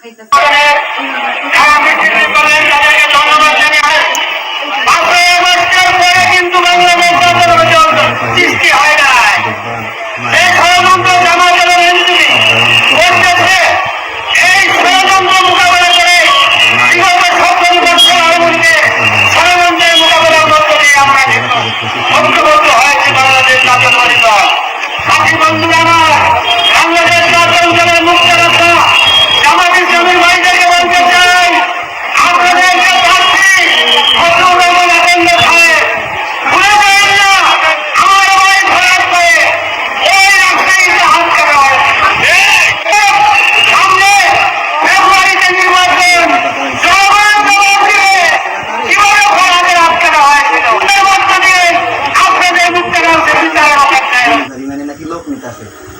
খাইতেছে। siéntase.